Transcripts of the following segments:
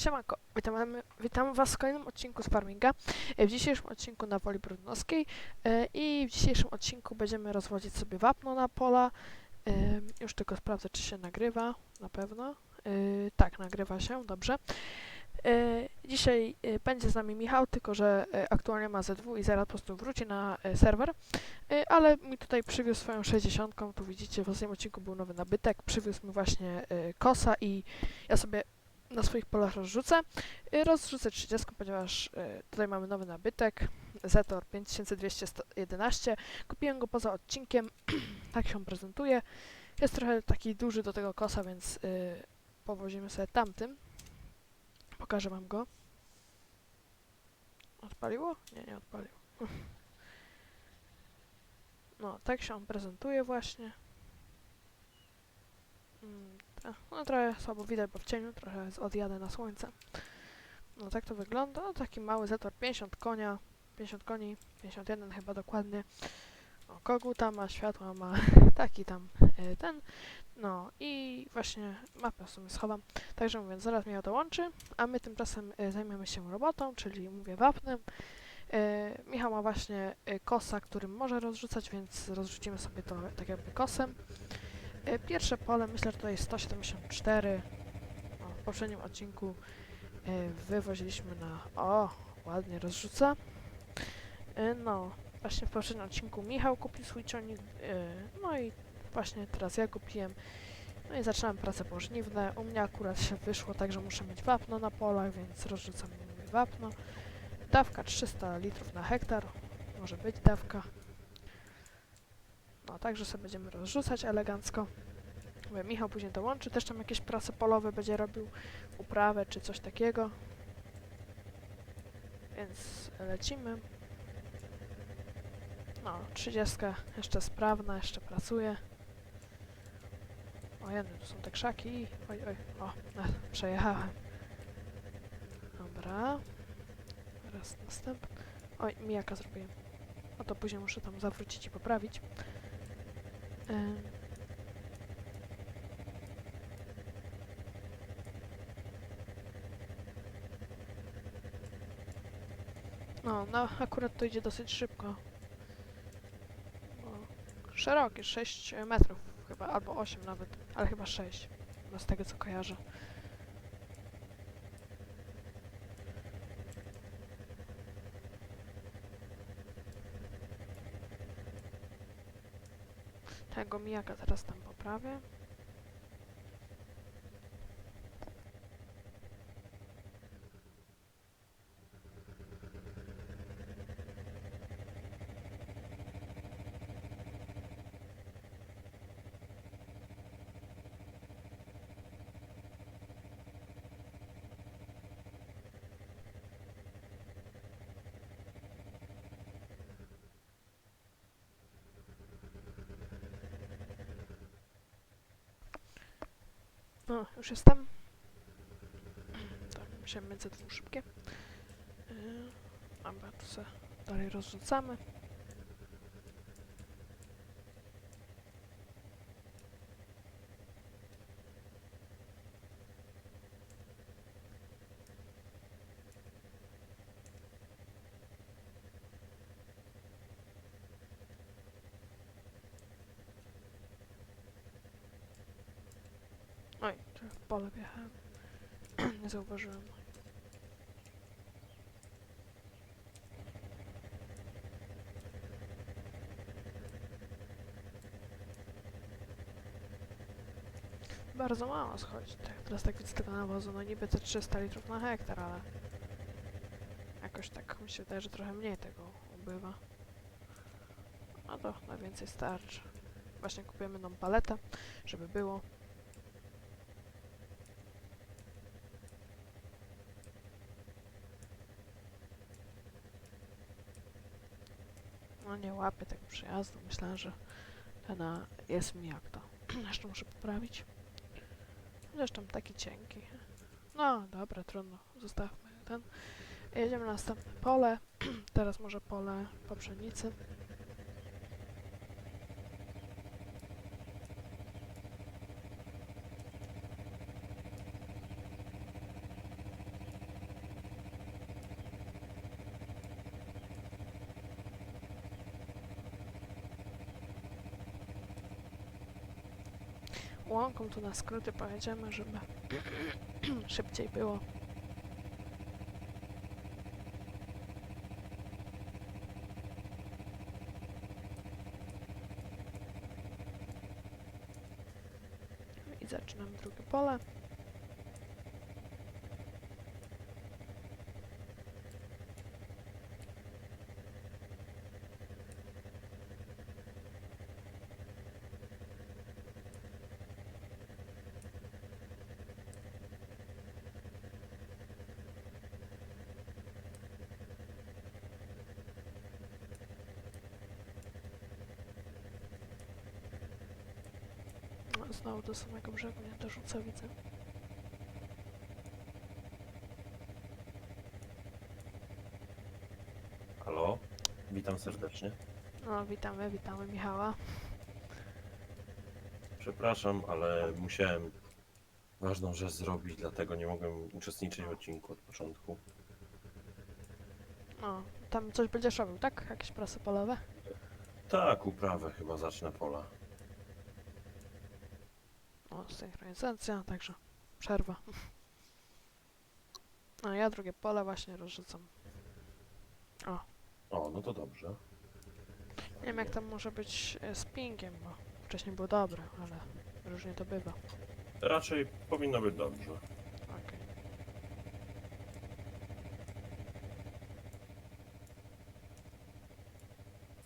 Siemanko, witam, witam Was w kolejnym odcinku z Farminga. E, W dzisiejszym odcinku na Woli Brudnowskiej e, i w dzisiejszym odcinku będziemy rozwodzić sobie wapno na pola. E, Już tylko sprawdzę, czy się nagrywa, na pewno. Tak, nagrywa się, dobrze. Dzisiaj będzie z nami Michał, tylko że aktualnie ma ZW i zaraz po prostu wróci na serwer, ale mi tutaj przywiózł swoją 60. Tu widzicie, w ostatnim odcinku był nowy nabytek. Przywiózł mi właśnie kosa i ja sobie na swoich polach rozrzucę. Y, Rozrzucę 30, ponieważ y, tutaj mamy nowy nabytek. Zetor 5211. Kupiłem go poza odcinkiem. tak się on prezentuje. Jest trochę taki duży do tego kosa, więc y, powozimy sobie tamtym. Pokażę wam go. Odpaliło? Nie, nie odpaliło. No, tak się on prezentuje właśnie. No trochę słabo widać, bo w cieniu trochę odjadę na słońce. No tak to wygląda. No, taki mały Zetor 50 konia, 50 koni, 51 chyba dokładnie. O, koguta ma, światła ma, taki tam e, ten. No i właśnie mapę w sumie schowam. Także mówiąc, zaraz mnie dołączy, a my tymczasem e, zajmiemy się robotą, czyli mówię wapnem. E, Michał ma właśnie kosa, którym może rozrzucać, więc rozrzucimy sobie to tak jakby kosem. E, Pierwsze pole, myślę, że to jest 174. O, w poprzednim odcinku e, wywoziliśmy na... O, ładnie rozrzuca. E, No, właśnie w poprzednim odcinku Michał kupił swój ciągnik. No i właśnie teraz ja kupiłem. No i zaczynam prace pożniwne. U mnie akurat się wyszło tak, że muszę mieć wapno na polach, więc rozrzucam wapno. Dawka 300 litrów na hektar. Może być dawka. No, także sobie będziemy rozrzucać elegancko. Mówię, Michał później dołączy, też tam jakieś prace polowe będzie robił, uprawę czy coś takiego. Więc lecimy. No, 30 jeszcze sprawna, jeszcze pracuje. O jedno, tu są te krzaki. Oj, oj, o, przejechałem. Dobra. Teraz następny. Oj, mijaka zrobiłem. O to później muszę tam zawrócić i poprawić. Ym. No, no, akurat to idzie dosyć szybko. No, szerokie, 6 metrów chyba, albo 8 nawet, ale chyba 6, no z tego co kojarzę. Tego mijaka teraz tam poprawię. No, już jestem. Tak, mieć ze dwóch szybkie. Yy, dobra, tu se dalej rozrzucamy. Oj, tu w pole wjechałem. Nie zauważyłem. Bardzo mało schodzi. Tak, teraz tak widzę tego nawozu. No niby te 300 litrów na hektar, ale jakoś tak mi się wydaje, że trochę mniej tego ubywa. No to na więcej starczy. Właśnie kupujemy nam paletę, żeby było. No nie łapię tego przejazdu. Myślałem, że ten jest mi jak to. Jeszcze muszę poprawić. Zresztą taki cienki. No dobra, trudno. Zostawmy ten. Jedziemy na następne pole. Teraz może pole po łąką tu na skróty pojedziemy, żeby szybciej było. I zaczynamy drugie pole. No, Znowu do samego brzegu nie dorzucę, widzę. Halo, witam serdecznie. No, witamy, witamy Michała. Przepraszam, ale musiałem ważną rzecz zrobić, dlatego nie mogłem uczestniczyć w odcinku od początku. No, tam coś będziesz robił, tak? Jakieś prasy polowe? Tak, uprawę chyba zacznę pola. O, synchronizacja, także przerwa. No, ja drugie pole właśnie rozrzucam. O, no to dobrze. Nie wiem, jak tam może być e, z pingiem, bo wcześniej było dobre, ale różnie to bywa. Raczej powinno być dobrze. Okej.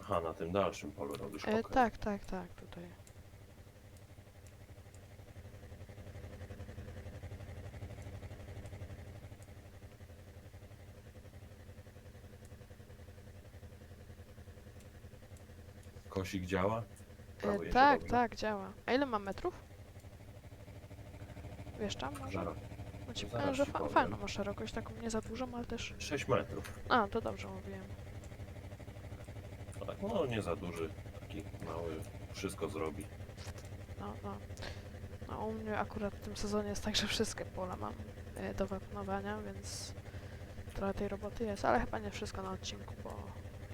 Aha, na tym dalszym polu robisz E, okej. tak, tak, tak, tutaj. Kosik działa? Prawo E, jedzie tak, dobrze? tak, działa. A ile ma metrów? Wiesz tam może? Zaraz. No ci zaraz powiem, że ci fa powiem. fajną ma szerokość, taką nie za dużą, ale też... 6 metrów. A, to dobrze mówiłem. Tak, no nie za duży, taki mały, wszystko zrobi. No, no. No u mnie akurat w tym sezonie jest tak, że wszystkie pola mam e, do wapnowania, więc trochę tej roboty jest, ale chyba nie wszystko na odcinku, bo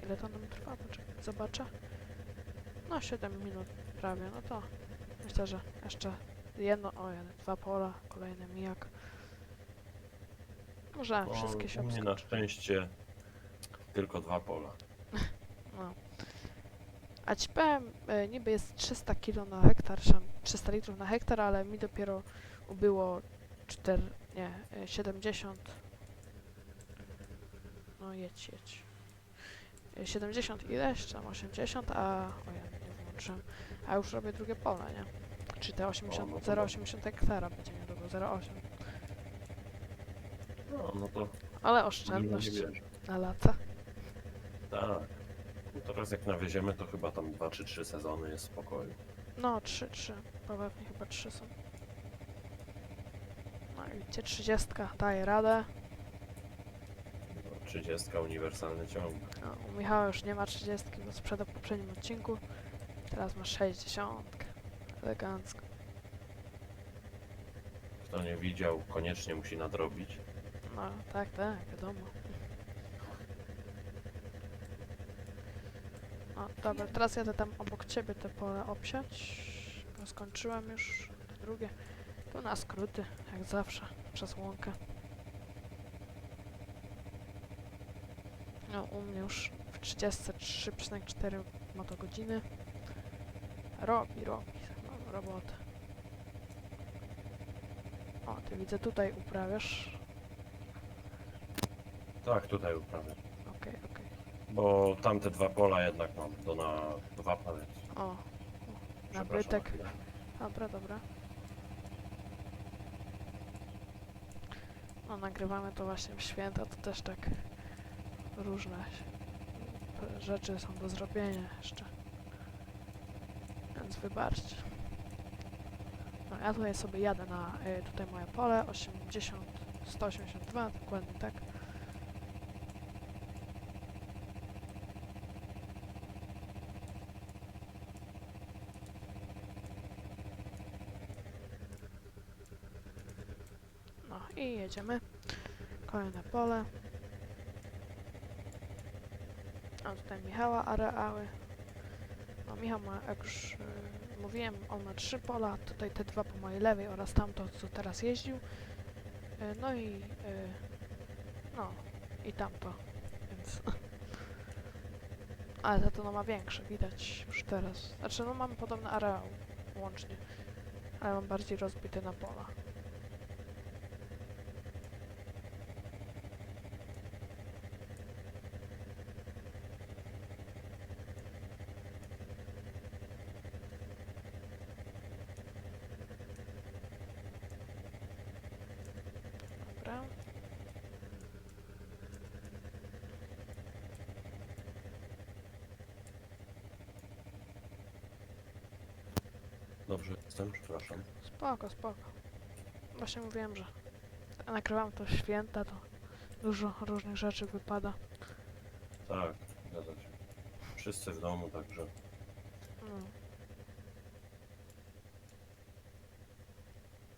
ile to nam trwa? Poczekaj, zobaczę. No 7 minut prawie, no to myślę, że jeszcze jedno, o jeden, dwa pola, kolejny mijak. Może wszystkie się u mnie na obskoczy. szczęście tylko dwa pola. No. A ci powiem, e, niby jest 300 kg na hektar, czy tam 300 litrów na hektar, ale mi dopiero ubyło 4, nie, e, 70. No jedź, jedź. E, 70 ileś, czy tam 80, a... O włączyłem. A już robię drugie pole, nie? Czy te 80, O, no to 0,80 hektara będzie niedługo, 0,8. No, no to Ale nie oszczędność na lata. Tak. No teraz jak nawieziemy, to chyba tam 2 czy 3 sezony jest spokoju. No, 3, 3. Pewnie chyba 3 są. No i widzicie, 30 daje radę. 30 uniwersalny ciąg. No, u Michała już nie ma 30, bo sprzedał w poprzednim odcinku. Teraz ma 60. Elegancko. Kto nie widział, koniecznie musi nadrobić. No, tak, tak, wiadomo. No, dobra, teraz jadę tam obok ciebie te pole obsiać. Bo skończyłem już to drugie. Tu na skróty, jak zawsze, przez łąkę. No, u mnie już w 33,4 motogodziny. Robi, robi, no, robotę. O, ty widzę tutaj uprawiasz. Tak, tutaj uprawię. Okej, okej. Bo tamte dwa pola jednak mam do na dwa palec. O, nabytek. Dobra, dobra. No, nagrywamy to właśnie w święta, to też tak różne rzeczy są do zrobienia jeszcze. Więc wybaczcie. No, ja tutaj sobie jadę na y, tutaj moje pole 80, 182, dokładnie tak. No i jedziemy. Kolejne pole. A tutaj Michała areały. Michał ma, jak już y, mówiłem, on ma trzy pola, tutaj te dwa po mojej lewej oraz tamto, co teraz jeździł. E, No i... e, No, i tamto, więc... Ale za to no ma większe, widać już teraz. Znaczy, no mamy podobny areał łącznie, ale mam bardziej rozbity na pola. Dobra. Dobrze, jestem, przepraszam. Spoko, spoko. Właśnie mówiłem, że nagrywam to święta, to dużo różnych rzeczy wypada. Tak, zgadza się. Wszyscy w domu, także No,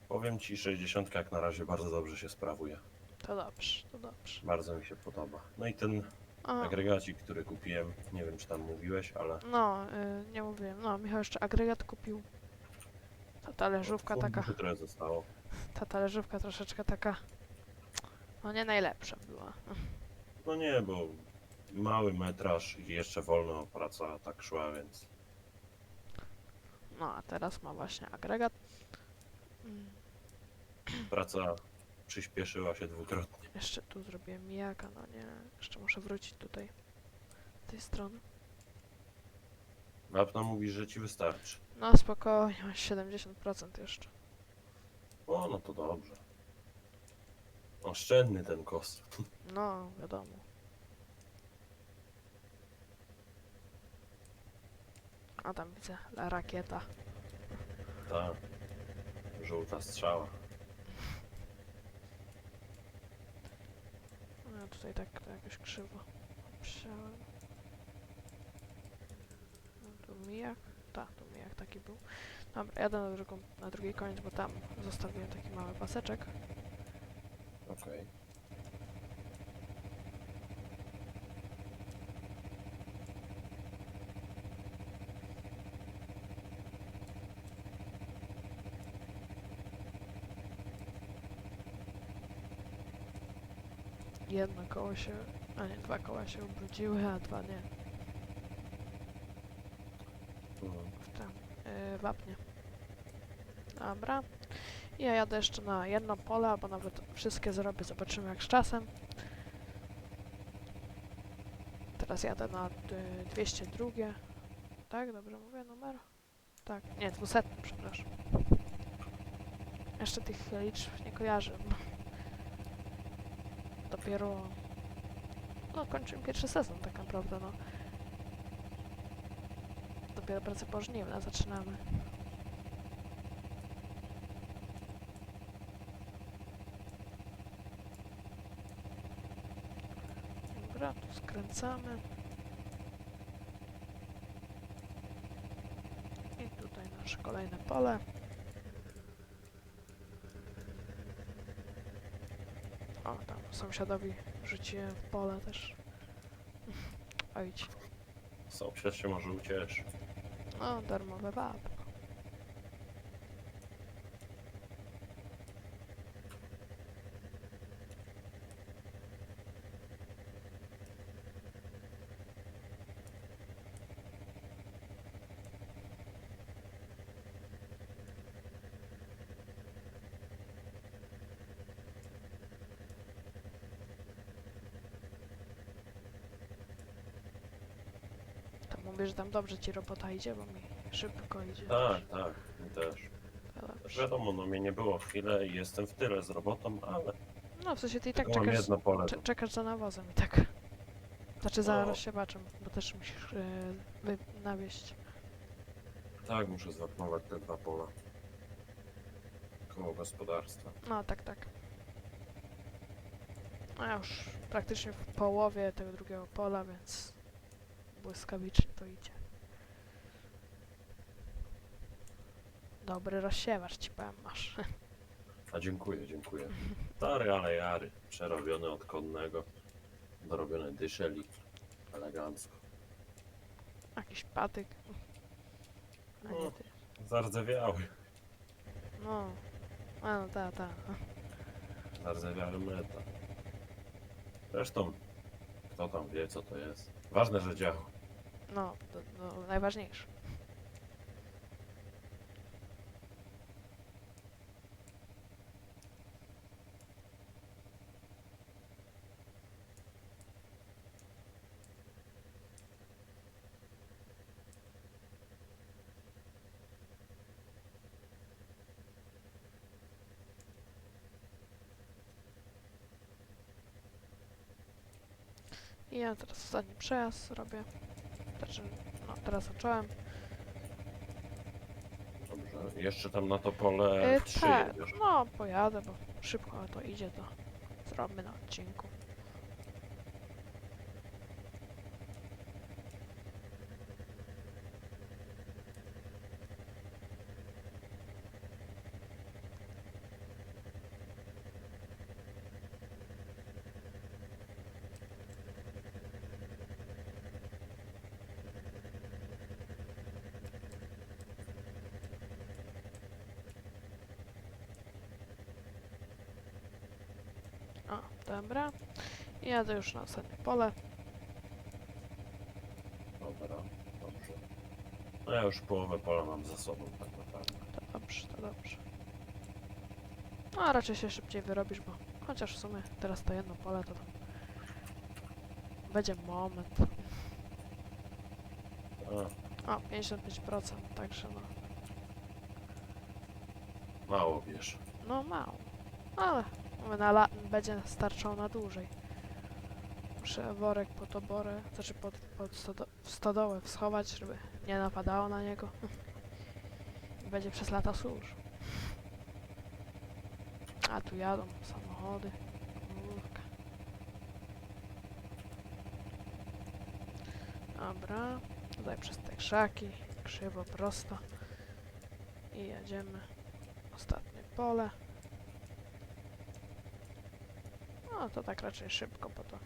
powiem ci, 60 jak na razie bardzo dobrze się sprawuje. to dobrze, to dobrze. Bardzo mi się podoba. No i ten A, agregacik, który kupiłem, nie wiem czy tam mówiłeś, ale no, y, nie mówiłem. No, Michał jeszcze agregat kupił. Ta talerzówka taka, trochę zostało. ta talerzówka troszeczkę taka, no nie najlepsza była. No nie, bo mały metraż i jeszcze wolno praca tak szła, więc No, a teraz ma właśnie agregat. Mm, praca przyspieszyła się dwukrotnie. Jeszcze tu zrobiłem mijaka, no nie, jeszcze muszę wrócić tutaj, z tej strony. Wapna mówi, że ci wystarczy. No spokojnie, masz 70% jeszcze. O, no to dobrze. Oszczędny ten kos. No, wiadomo. A tam widzę, la rakieta. Ta żółta strzała. No ja tutaj tak to jakoś krzywo wziąłem. No tu mijak. Tak, tu mijak taki był. Dobra, jadę na, drugą, na drugi koniec, bo tam zostawiłem taki mały paseczek. Okej. Jedno koło się, a nie, dwa koła się ubrudziły, a dwa nie. Mhm. w tym yy, wapnie. Dobra. Ja jadę jeszcze na jedno pole, albo nawet wszystkie zrobię, zobaczymy jak z czasem. Teraz jadę na y, 202. Tak, dobrze mówię numer? Tak, nie, 200, przepraszam. Jeszcze tych liczb nie kojarzę. Dopiero no kończymy pierwszy sezon tak naprawdę, no. Dopiero pracę pożniwne zaczynamy. Dobra, tu skręcamy. I tutaj nasze kolejne pole. O, tam sąsiadowi rzuciłem w pole też. Ojć. Sąsiad się może ucieszy. O, darmowe wapno. To mówię, że tam dobrze ci robota idzie, bo mi szybko idzie. Tak, tak, mi też. Dobrze. wiadomo, no mnie nie było chwilę i jestem w tyle z robotą, ale No w sensie ty i tak mam czekasz, jedno pole. cze- czekasz za nawozem i tak. Znaczy za No. rozsiewaczem, bo też musisz yy, wy- nawieść. Tak, muszę zwapnować te dwa pola. Koło gospodarstwa. No tak, tak. A ja już praktycznie w połowie tego drugiego pola, więc błyskawicznie to idzie. Dobry rozsiewacz ci powiem masz. A dziękuję, dziękuję. Stary, ale jary. Przerobiony od konnego. Dorobiony dyszelik. Elegancko. Jakiś patyk. A nie No. ty. Zardzewiały. No. A no ta, ta. Zardzewiały metal. Zresztą, kto tam wie, co to jest. Ważne, że działa. No, to, no najważniejsze. Ja teraz ostatni przejazd robię. Znaczy, no teraz zacząłem. Dobrze. Jeszcze tam na to pole E, trzy tak, jedziesz. no pojadę, bo szybko to idzie, to zrobimy na odcinku. O, dobra. I jadę już na ostatnie pole. Dobra, dobrze. No ja już połowę pola mam za sobą tak naprawdę. To dobrze, to dobrze. No, a raczej się szybciej wyrobisz, bo chociaż w sumie teraz to jedno pole to tam będzie moment. A, O, 55%, także no, mało wiesz. no mało. Ale na la- będzie starczało na dłużej. Muszę worek pod oborę, znaczy pod, pod stodo- stodołę schować, żeby nie napadało na niego. Będzie przez lata służ. A tu jadą samochody. Kurka. Dobra. Tutaj przez te krzaki. Krzywo, prosto. I jedziemy. Ostatnie pole. No to tak raczej szybko, bo to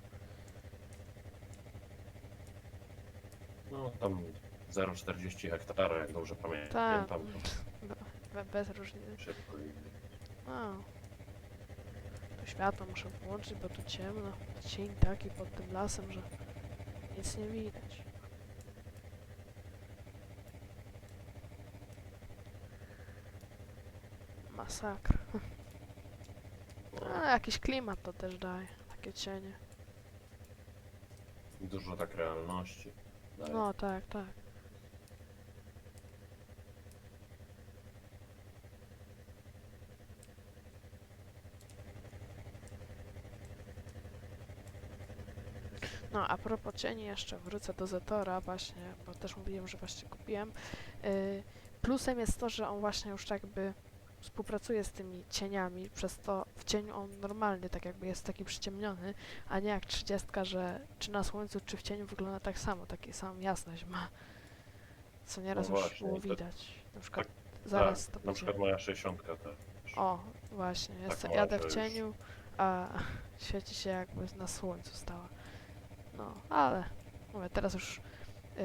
No tam 0,40 hektara, jak dobrze pamiętam. Tak. Be, bez różnicy. szybko i A. To światło muszę włączyć, bo tu ciemno. Cień taki pod tym lasem, że nic nie widać. Masakra. Jakiś klimat to też daje. Takie cienie. dużo tak realności. daje. No tak, tak. No, a propos cieni jeszcze wrócę do Zetora właśnie, bo też mówiłem, że właśnie kupiłem. Yy, plusem jest to, że on właśnie już tak jakby współpracuje z tymi cieniami, przez to w cieniu on normalnie tak jakby jest taki przyciemniony, a nie jak 30, że czy na słońcu, czy w cieniu wygląda tak samo, taki sam jasność ma. Co nieraz już właśnie, było to- widać. Na przykład tak, zaraz tak, to na będzie. przykład moja 60 też. O, właśnie, jest, Tak, jadę może w już. cieniu, a świeci się jakby na słońcu stała. No, ale mówię, teraz już yy,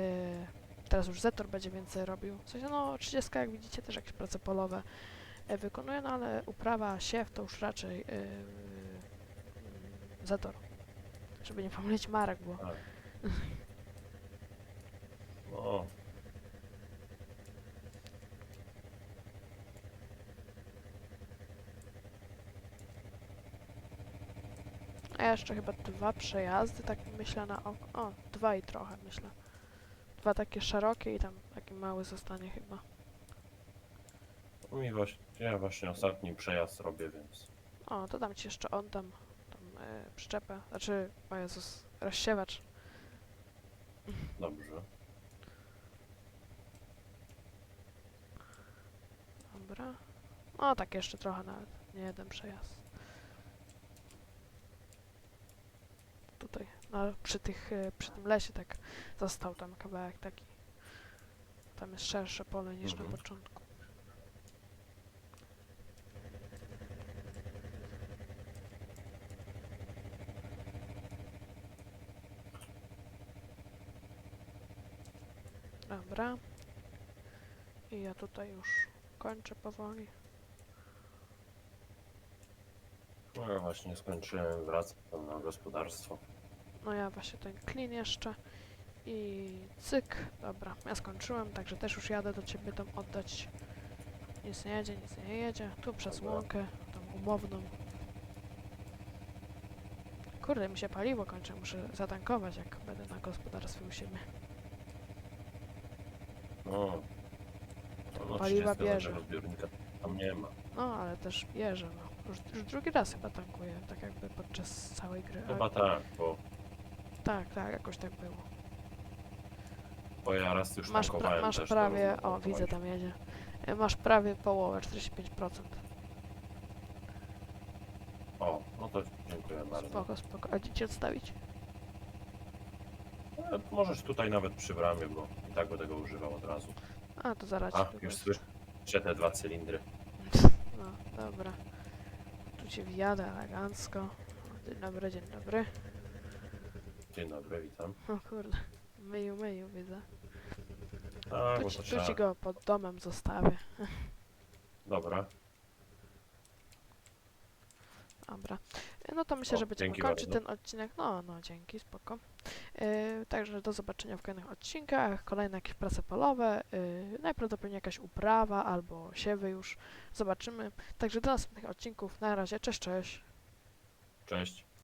teraz już Zetor będzie więcej robił. W sensie, no 30 jak widzicie też jakieś prace polowe wykonuje, no ale uprawa, siew to już raczej yy, yy, Zetor. Żeby nie pomylić marek, bo Tak. No, A jeszcze chyba dwa przejazdy, tak myślę na oko. O, dwa i trochę myślę. Dwa takie szerokie i tam taki mały zostanie chyba. no mi właśnie, ja właśnie ostatni przejazd robię, więc O, to dam ci jeszcze oddam tą e, przyczepę. Znaczy, o Jezus, rozsiewacz. dobrze. Dobra. O, tak jeszcze trochę nawet. Nie jeden przejazd. Tutaj, no, przy tych, e, przy tym lesie tak został tam kawałek taki. Tam jest szersze pole niż Mhm. na początku. Dobra. I ja tutaj już kończę powoli. No ja właśnie skończyłem, wracam na gospodarstwo. No ja właśnie ten klin jeszcze. I cyk. Dobra, ja skończyłem, także też już jadę do ciebie tam oddać. Nic nie jedzie, nic nie jedzie. Tu przez Dobra. łąkę, tą umowną. Kurde, mi się paliwo kończy, muszę zatankować, jak będę na gospodarstwie u siebie. No. No, no Paliwa 30 bierze. żadnego zbiornika tam nie ma. No, ale też bierze, no. Już, już drugi raz chyba tankuję, tak jakby podczas całej gry. ale- Chyba tak, bo, Tak, tak, jakoś tak było. bo ja raz już Masz, pra tankowałem masz też, to prawie, o widzę tam jedzie. E, Masz prawie połowę, 45%. O, no to dziękuję bardzo. Spoko, spoko. A gdzie ci odstawić? Możesz tutaj nawet przy bramie, bo i tak będę go używał od razu. A, to zaraz A, już słyszę te dwa cylindry. No, dobra. Tu cię wjadę elegancko. Dzień dobry, dzień dobry. Dzień dobry, witam. O kurde. Myju, myju, widzę. Tak, Tu bo ci, to tu trzeba. ci go pod domem zostawię. Dobra. Dobra. No to myślę, O, że będziemy dzięki kończyć bardzo. ten odcinek. No, no, dzięki, spoko. E, także do zobaczenia w kolejnych odcinkach. Kolejne jakieś prace polowe. E, najprawdopodobniej jakaś uprawa albo siewy już. Zobaczymy. Także do następnych odcinków. Na razie. Cześć, cześć. Cześć.